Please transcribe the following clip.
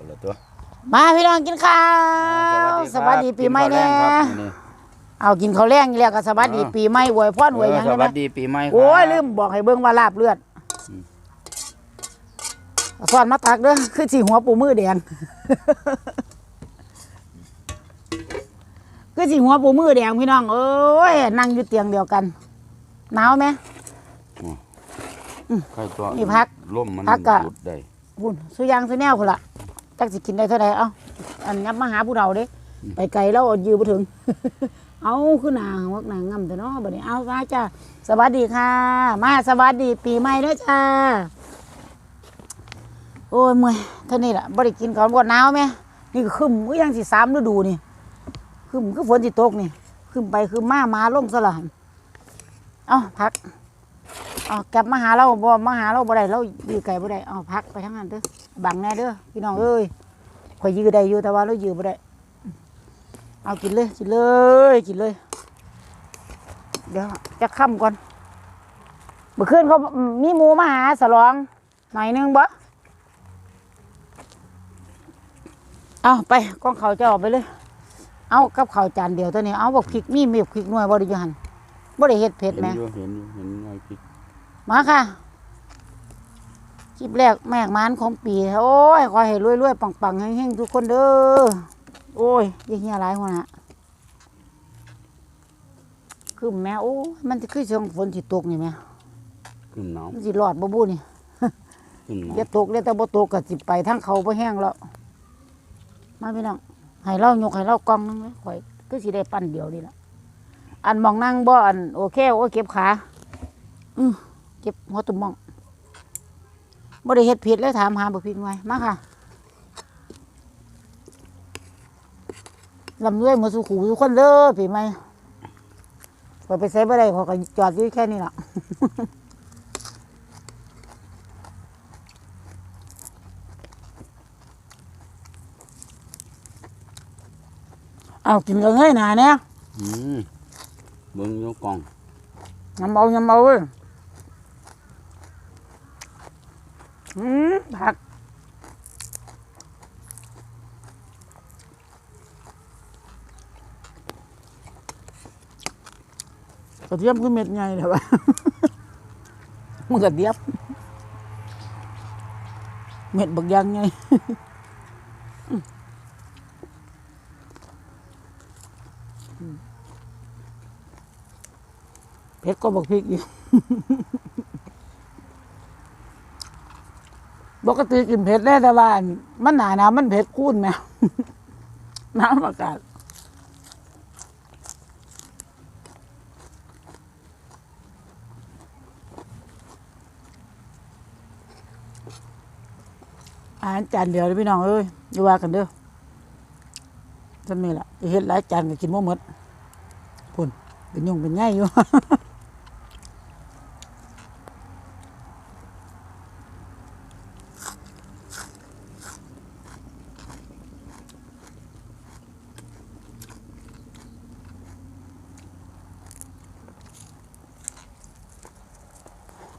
เอาละตัวมาพี่น้องกินข้าวครับสวัสดีปีใหม่กิแน่ข้าวแรงครับมื้อนี้เอากินข้าวแรงอีแล้วก็สวัสดีอ่าปีใหม่อวยพรอวยหยังสได้ไหมวัสดีปีใหม่ครับโอ้ยลืมบอกให้เบิ่งว่าลาบเลือดอืมเอาสอนมาตักเด้อคือสิหัวปูมือแดงคือสิหัวปูมือแดงพี่น้องเอ้ยนั่งอยู่เตียงเดียวกันหนาวไหมใครตัวนี่พักล่มมันพักกะหยุดได้พุ่นสุยางสุแนวพุ่นละ จักสิกินได้เท่าใดเอ้าอันยับมาหาผู้เราเด้ ไปไกลแล้วเอายืมบ่ถึง เอาคือหนาวักหนางำแต่เนาะบัดนี้เอามาจ้าสวัสดีค่ะ มาสวัสดีปีใหม่เด้อจ้าโอ้ยเมื่อยเท่านี้ล่ะบ่ได้กินข้าวบ่หนาวแม่นี่ก็ครึมก็ยังสิสามฤดูนี่ครึมคือฝนสิตกนี่ครึมไปครึมมามาลงซะละเอาพัก เอกลับมาหาเราบ่มาหาเราบ่ได้เราอยู่ไกลบ่ได้เอาพักไปทั้งนั้นเด้อบังแน่เด้อพี่น้องเอ้ยข่อยยื้อได้อยู่แต่ว่าเรายื้อบ่ได้เอากินเลยกินเลยกินเลย เดี๋ยวจะค่ำก่อนเมื่อคืนเขามีหมูมาหาสลอง หน่อยหนึงบ่เอาไปก้องเขาจะออกไปเลย เอากับข้าวจานเดียวตัวนี้เอาบอกพริกมีมีพริกหน่วยบ่ได้ยูหันบ่ได้เฮ็ดเผ็ดเห็นแหมอยู่เห็นอยู่เห็นไงพี่ มาค่ะคลิปแรกแมกมานของปี โอ้ยขอให้รวยๆปังๆเฮงๆทุกคนเด้อโอ้ยยิ่งเฮียหลายคนน่ะคือแม่โอ้ยมันจะคือเสียงฝนสิตกนี่แม่ขึ้นหนาวมันสิรอดบ่บูนี่ขึ้นหนาวอย่าตกเลยแต่บ่ตกก็สิไปทางเขาบ่แห้งแล้วมาพี่น้องให้เรายกให้เรากองนึงเลยข่อยคือสิได้ปั้นเดียวนี่ล่ะอันมองนั่งบ่อันโอเคโอ้ยเก็บขา อือ เก็บหัวตุ่มมองบ่ได้เฮ็ดผิดเลยถามหาบ่ผิดไว้มาค่ะลำด้วยหมาสู่ขู่ทุกคนเด้อปีใหม่ข่อยไปใส่บ่ได้ข่อยก็จอดอยู่แค่นี้ล่ะเอากินกันง่ายหนาเนี่ยอืมเบิ่งอยกกล่องยำเบายำเบาเว้ย อืมผักกระเทียมคือเม็ดใหญ่แต่ว่ามันกระเทียมเม็ดบักอยางไงเผ็ดก็บอกพริกอยู่ ปกติกินเผ็ดได้แต่ว่าอันมันหนาหนามันเผ็ดคูนแมวน้ำอากาศอาหารจานเดียวเลยพี่น้องเอ้ยอย่าว่ากันเด้อจะมีละจะเฮ็ดหลายจานก็กินบ่หมดพุ่นเป็นยุ่งเป็นง่ายอยู่